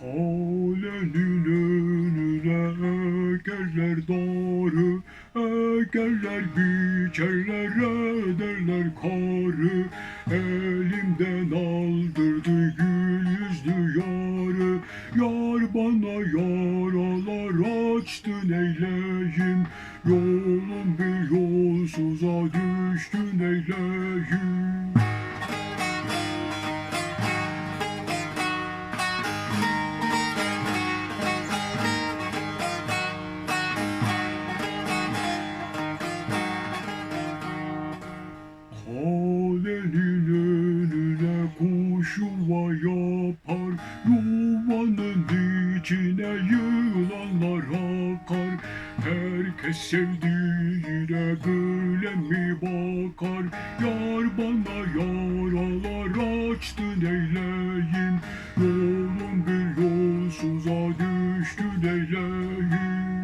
Halenin önüne ekerler darı Ekerler biçerler ederler karı. Elimden aldırdı gül yüzlü yarı Yar bana yaralar açtı neyleyim Yolum bir yolsuza düştü neyleyim yapar Yuvanın içine yılanlar akar. Herkes sevdiğine böyle mi bakar? Yar bana yaralar açtı neyleyim Yolum bir yolsuza düştü neyleyim